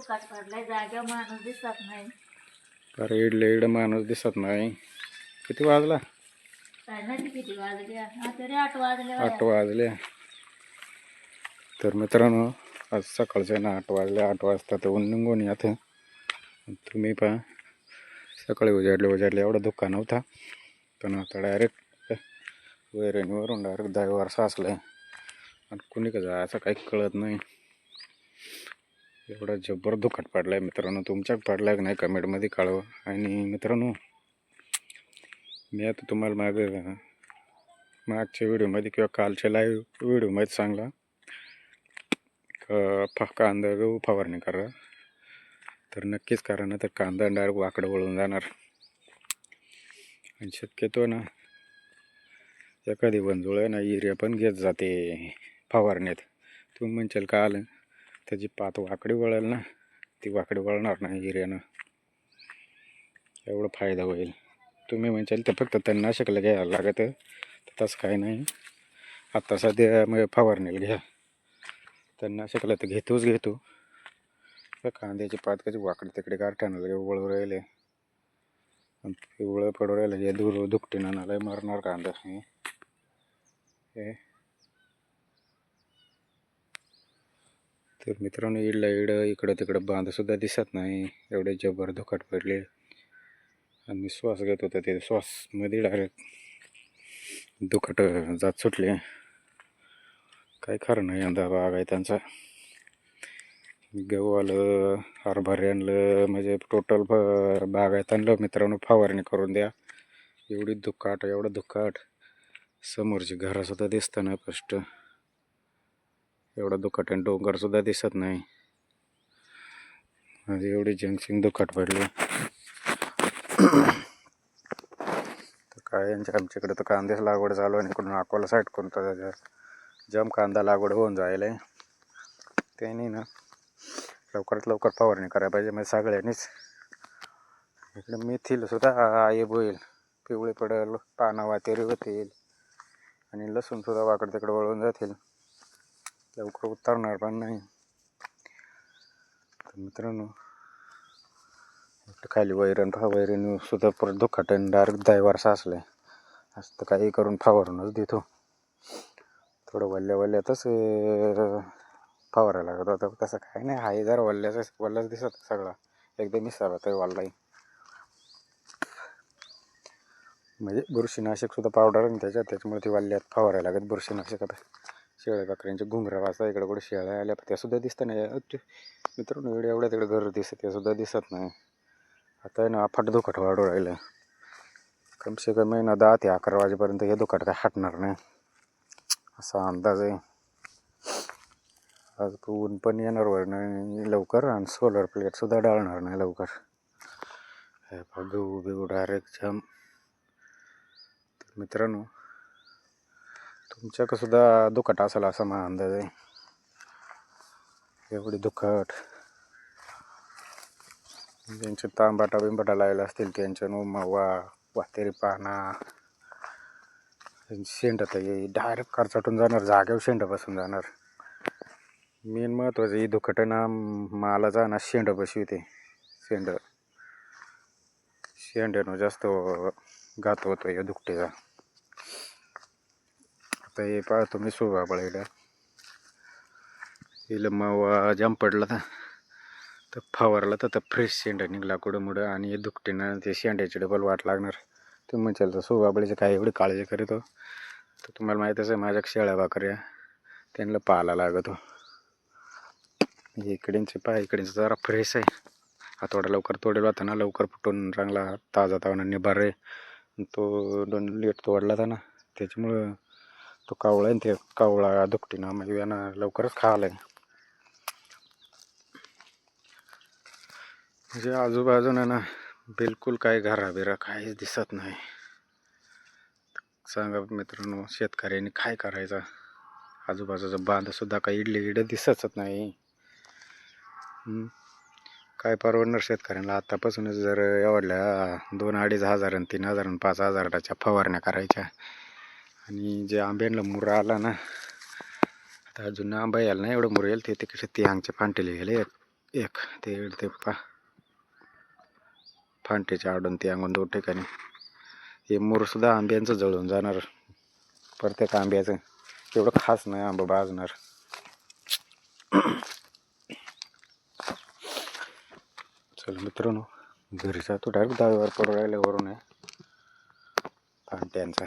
पडलंय माणूस दिसत नाही. अरे इडले इड माणूस दिसत नाही. किती वाजला? काय माहिती किती वाजले. हा तरी आठ वाजले आठ वाजले. तर मित्रांनो आज सकाळचे ना आठ वाजले. आठ वाजता तर ऊन निघून यात. तुम्ही पहा सकाळी उजाडले उजाडले एवढा धुका नव्हता. पण आता डायरेक्ट वैरणीवरून डायरेक्ट दहावर साचलं आणि कुणी का जायचं काही कळत नाही. एवढा जबर दुखाट पडलाय मित्रांनो. तुमच्यात पडलाय की नाही कमेंटमध्ये कळवा. आणि मित्रांनो मी आता तुम्हाला माग मागच्या व्हिडिओमध्ये किंवा कालच्या लाईव्ह व्हिडिओमध्ये सांगला. का कांदा गहू फवारणी करा. तर नक्कीच करा ना तर कांदा डायरेक्ट वाकडं वळून जाणार. आणि शक्यतो ना एखादी वंजुळ आहे ना युरिया पण घेत जाते फवारण्यात. तुम्ही म्हणशाल का आलं? त्याची पात वाकडी वळेल ना ती वाकडी वळणार नाही हिऱ्यानं. एवढा फायदा होईल. तुम्ही म्हणशाल तर फक्त तणनाशकला घ्यायला लागत तसं काही नाही. आत्ता सध्या मग फवारणीला घ्या. तणनाशकला तर घेतोच घेतो. कांद्याची पात कशी वाकडे तिकडे गारठाणाला वळू राहिले. आणि पिवळं पडू राहिलं हे दूर दुकटीनं नाला मरणार कांदा. हे तर मित्रांनो इडला इड इकडं तिकडं बांधसुद्धा दिसत नाही. एवढे जबर दुखट पडले. आणि मी श्वास घेत होतो ते श्वासमध्ये डायरेक्ट दुखट जात सुटले. काय खरं नाही यंदा बाग आहे त्यांचा. गहू आलं हरभरे आणलं म्हणजे टोटल बाग आहे. आणलं मित्रांनो फवारणी करून द्या. एवढी दुःखाट एवढं दुःखाट समोरची घरंसुद्धा दिसतं ना फस्ट एवढं दुःखाट आणि डोंगरसुद्धा दिसत नाही. म्हणजे एवढी जंगसिंग दुःखाट पडली. तर काय यांच्या आमच्याकडे तर कांद्याच लागवड चालू आहे आणि इकडून अकोला साईड करून त्याच्या जम कांदा लागवड होऊन जायला त्याने ना लवकरात लवकर फवारणी करायला पाहिजे म्हणजे सगळ्यांनीच. इकडे मेथील सुद्धा आईब होईल. पिवळे पडेल पानं वातेरी होतील. आणि लसूणसुद्धा वाकड तिकडे वळून जातील. लवकर उतरणार पण नाही तर मित्रांनो खाली वैरण पहा वैरण सुद्धा परत दुखाटन डार्क दहावार असलाय असं तर काही करून फवारूनच देतो थोडं वल्ल्या वल्ल्यातच फवारायला लागत होता तसं काही नाही हाय जरा वल्ल्याच वल्ल्याच दिसत सगळा एकदम मिसाला तर वाल्लाही म्हणजे बुरशीनाशक सुद्धा पावडर आणि त्याच्यात त्याच्यामुळे ती वाल्ल्यात फवारायला लागत बुरशीनाशक आता शेळ्या बकऱ्यांचे घुंगरा वाजता इकडे कुठे शेळ्या आल्या त्या सुद्धा दिसत नाही. ते मित्रांनो एवढ्या एवढ्या तिकडे घर दिसत ते सुद्धा दिसत नाही. आता आहे ना अफाट दुखट वाढू राहिलं. कमसे कमी आहे ना दहा ते अकरा वाजेपर्यंत हे दुखट काय हटणार नाही. असा अंदाज आहे. आज ऊन पण येणार नाही लवकर आणि सोलर प्लेटसुद्धा डाळणार नाही लवकर. हे गहू बिहू डायरेक्ट जाम तर मित्रांनो तुमच्याकडं सुद्धा दुखट असेल असा माझा अंदाज आहे. एवढी दुखट. ज्यांचे तांबाटा बिंबाटा लायला असतील त्यांच्या मवा वातेरी पाना. शेंड तर येईल डायरेक्ट करचाटून जाणार जागेवर शेंड बसून जाणार. मेन महत्त्वाचं ही दुखट ना माला जाणार शेंड बसविते शेंड. शेंड्यानं जास्त गात होतो या दुखटेचा. आता हे पहा तुम्ही शोभा बळायला हिला मावा जाम पडला तर फवारला तर फ्रेश शेंडा निघला कुठं मुडं आणि हे दुखटेनं ते शेंड्याची डबल वाट लागणार. तुम्ही म्हणशाल तर शोभाबळीचं काय एवढी काळजी करीतो हो? तर तुम्हाला माहीतच आहे माझ्या शेळ्या बाकऱ्या त्यांना पाहायला लागतो. इकडे पहा इकडे जरा फ्रेश आहे. हा थोडा लवकर तोडेल होता ना लवकर फुटून चांगला ताजा तावणा निभार आहे तो दोन लेट तोडला होता ना त्याच्यामुळं तो कावळा आहे ते कावळा दुपटीनं म्हणजे यांना लवकरच खायला म्हणजे आजूबाजूनं ना बिलकुल काही घरा बिरा काहीच दिसत नाही. सांगा मित्रांनो शेतकऱ्यांनी काय करायचं? आजूबाजूचा बांधसुद्धा काही इडली इडं दिसतच नाही. काय परवडणार शेतकऱ्यांना? आतापासूनच जर एवढल्या दोन अडीच हजार आणि तीन हजार आणि पाच हजाराच्या फवारण्या करायच्या. आणि जे आंब्यांना मुरा आला ना आता अजून आंबा यायला नाही एवढं मुर येईल ते तिकडे ते आमचे फांटेले गेले. एक ते ते पा फांटेच्या आडून ते अंगून दोन ठिकाणी. हे मोरसुद्धा आंब्यांचं जळून जाणार. प्रत्येक आंब्याचं. एवढं खास नाही आंबा भाजणार. चला मित्रांनो घरी जातो. डायरेक्ट दहावीवर परवडायल्यावरून आहे. फांट्यांचा.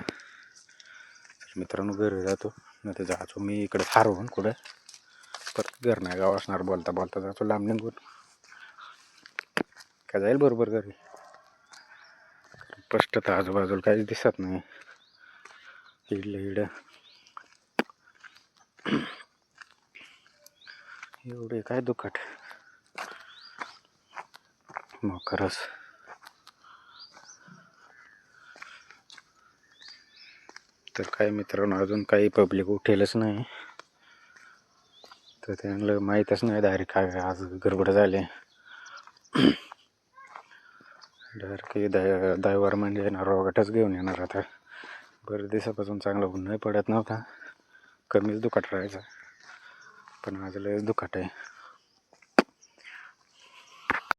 मित्रांनो घरी जातो नाही तर जायचो मी इकडे हारवून कुठं परत घर नाही गाव असणार बोलता बोलता जातो लांब निघून काय जाईल बरोबर घरी? स्पष्ट तर आजूबाजूला काहीच दिसत नाही. इडलं इडं. एवढे काय दुखट मग खरंच. तर काय मित्रांनो अजून काही पब्लिक उठेलच नाही. तर त्यांना माहीतच नाही डायरेक्ट काय आज गडबड झाली. डायरेक्ट दाय दैवार म्हणजे येणार रोगाटच घेऊन येणार आता. बरं दिवसापासून चांगला ऊन नाही पडत नव्हता. कमीच दुखाट राहायचा. पण आज लय दुखाट आहे.